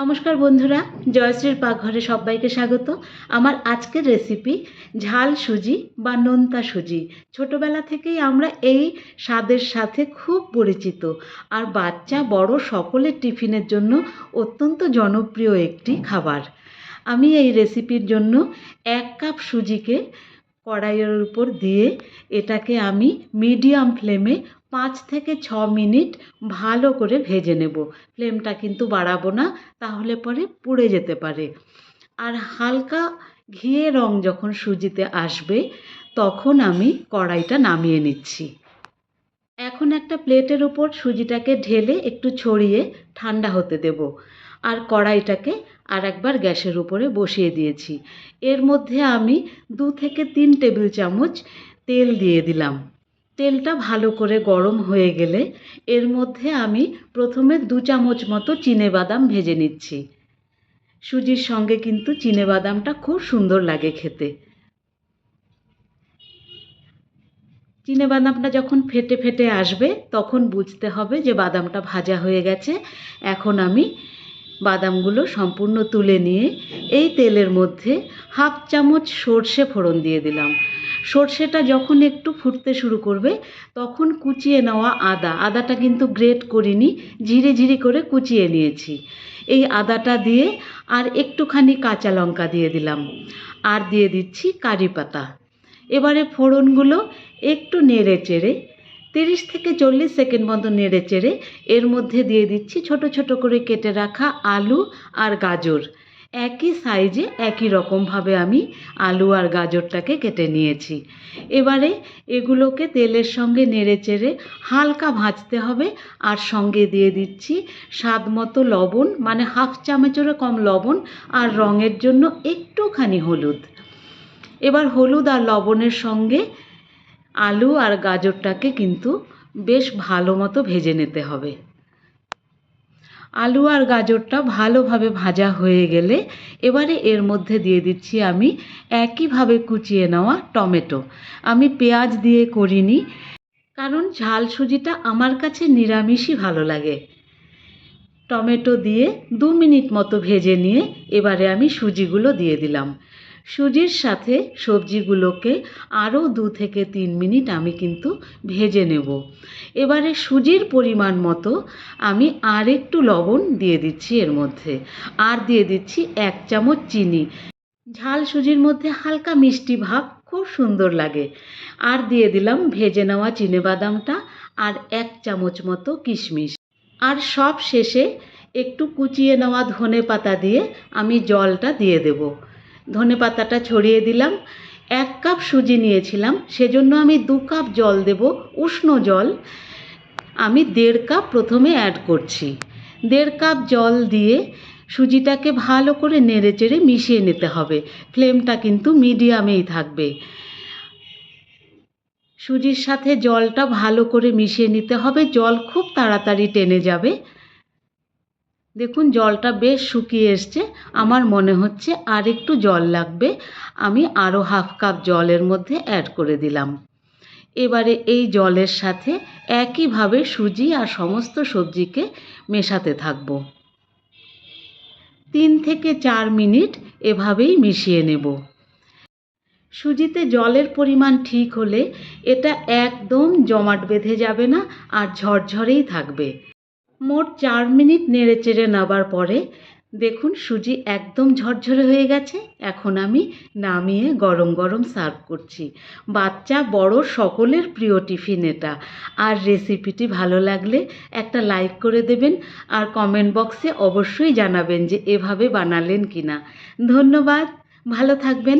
নমস্কার বন্ধুরা, জয়শ্রীর পাকঘরে সবাইকে স্বাগত। আমার আজকের রেসিপি ঝাল সুজি বা নোনতা সুজি। ছোটবেলা থেকেই আমরা এই স্বাদের সাথে খুব পরিচিত। আর বাচ্চা, বড় সকলের টিফিনের জন্য অত্যন্ত জনপ্রিয় একটি খাবার। আমি এই রেসিপির জন্য এক কাপ সুজিকে কড়াইয়ের উপর দিয়ে এটাকে আমি মিডিয়াম ফ্লেমে পাঁচ থেকে ছ মিনিট ভালো করে ভেজে নেব। ফ্লেমটা কিন্তু বাড়াবো না, তাহলে পরে পুড়ে যেতে পারে। আর হালকা ঘিয়ে রং যখন সুজিতে আসবে, তখন আমি কড়াইটা নামিয়ে নিচ্ছি। এখন একটা প্লেটের ওপর সুজিটাকে ঢেলে একটু ছড়িয়ে ঠান্ডা হতে দেব। আর কড়াইটাকে আর একবার গ্যাসের উপরে বসিয়ে দিয়েছি। এর মধ্যে আমি দু থেকে তিন টেবিল চামচ তেল দিয়ে দিলাম। তেলটা ভালো করে গরম হয়ে গেলে এর মধ্যে আমি প্রথমে দু চামচ মতো বাদাম ভেজে নিচ্ছি। সুজির সঙ্গে কিন্তু বাদামটা খুব সুন্দর লাগে খেতে। বাদামটা যখন ফেটে ফেটে আসবে তখন বুঝতে হবে যে বাদামটা ভাজা হয়ে গেছে। এখন আমি বাদামগুলো সম্পূর্ণ তুলে নিয়ে এই তেলের মধ্যে হাফ চামচ সর্ষে ফোড়ন দিয়ে দিলাম। সর্ষেটা যখন একটু ফুটতে শুরু করবে, তখন কুচিয়ে নেওয়া আদা। আদাটা কিন্তু গ্রেট করিনি, ঝিরি ঝিরি করে কুচিয়ে নিয়েছি। এই আদাটা দিয়ে আর একটুখানি কাঁচা লঙ্কা দিয়ে দিলাম। আর দিয়ে দিচ্ছি কারি পাতা। এবারে ফোড়নগুলো একটু নেড়ে চেড়ে, তিরিশ থেকে চল্লিশ সেকেন্ড মতো নেড়ে চেড়ে, এর মধ্যে দিয়ে দিচ্ছি ছোট ছোট করে কেটে রাখা আলু আর গাজর। একই সাইজে একই রকমভাবে আমি আলু আর গাজরটাকে কেটে নিয়েছি। এবারে এগুলোকে তেলের সঙ্গে নেড়ে চেড়ে হালকা ভাজতে হবে আর সঙ্গে দিয়ে দিচ্ছি স্বাদ মতো লবণ মানে হাফ চামচেরও কম লবণ আর রঙের জন্য একটুখানি হলুদ। এবার হলুদ আর লবণের সঙ্গে আলু আর গাজরটাকে কিন্তু বেশ ভালো মতো ভেজে নিতে হবে। আলু আর গাজরটা ভালোভাবে ভাজা হয়ে গেলে এবারে এর মধ্যে দিয়ে দিচ্ছি আমি একইভাবে কুচিয়ে নেওয়া টমেটো। আমি পেঁয়াজ দিয়ে করিনি, কারণ ঝাল সুজিটা আমার কাছে নিরামিষই ভালো লাগে। টমেটো দিয়ে দু মিনিট মতো ভেজে নিয়ে এবারে আমি সুজিগুলো দিয়ে দিলাম। সুজির সাথে সবজিগুলোকে আরও দু থেকে তিন মিনিট আমি কিন্তু ভেজে নেব। এবারে সুজির পরিমাণ মতো আমি আর একটু লবণ দিয়ে দিচ্ছি এর মধ্যে। আর দিয়ে দিচ্ছি এক চামচ চিনি। ঝাল সুজির মধ্যে হালকা মিষ্টি ভাব খুব সুন্দর লাগে। আর দিয়ে দিলাম ভেজে নেওয়া বাদামটা আর এক চামচ মতো কিশমিশ। আর সব শেষে একটু কুচিয়ে নেওয়া ধনে পাতা দিয়ে আমি জলটা দিয়ে দেবো। ধনে পাতাটা ছড়িয়ে দিলাম। এক কাপ সুজি নিয়েছিলাম, সেজন্য আমি দু কাপ জল দেব, উষ্ণ জল। আমি দেড় কাপ প্রথমে অ্যাড করছি। দেড় কাপ জল দিয়ে সুজিটাকে ভালো করে নেড়ে চেড়ে মিশিয়ে নিতে হবে। ফ্লেমটা কিন্তু মিডিয়ামেই থাকবে। সুজির সাথে জলটা ভালো করে মিশিয়ে নিতে হবে। জল খুব তাড়াতাড়ি টেনে যাবে। দেখুন, জলটা বেশ শুকিয়ে এসছে। আমার মনে হচ্ছে আর একটু জল লাগবে। আমি আরও হাফ কাপ জলের মধ্যে অ্যাড করে দিলাম। এবারে এই জলের সাথে একইভাবে সুজি আর সমস্ত সবজিকে মেশাতে থাকব। তিন থেকে চার মিনিট এভাবেই মিশিয়ে নেব। সুজিতে জলের পরিমাণ ঠিক হলে এটা একদম জমাট বেঁধে যাবে না আর ঝরঝরেই থাকবে। মোট চার মিনিট নেড়ে চেড়ে নেবার পরে দেখুন সুজি একদম ঝরঝরে হয়ে গেছে। এখন আমি নামিয়ে গরম গরম সার্ভ করছি। বাচ্চা, বড়, সকলের প্রিয় টিফিন এটা। আর রেসিপিটি ভালো লাগলে একটা লাইক করে দেবেন আর কমেন্ট বক্সে অবশ্যই জানাবেন যে এভাবে বানালেন কিনা। ধন্যবাদ, ভালো থাকবেন।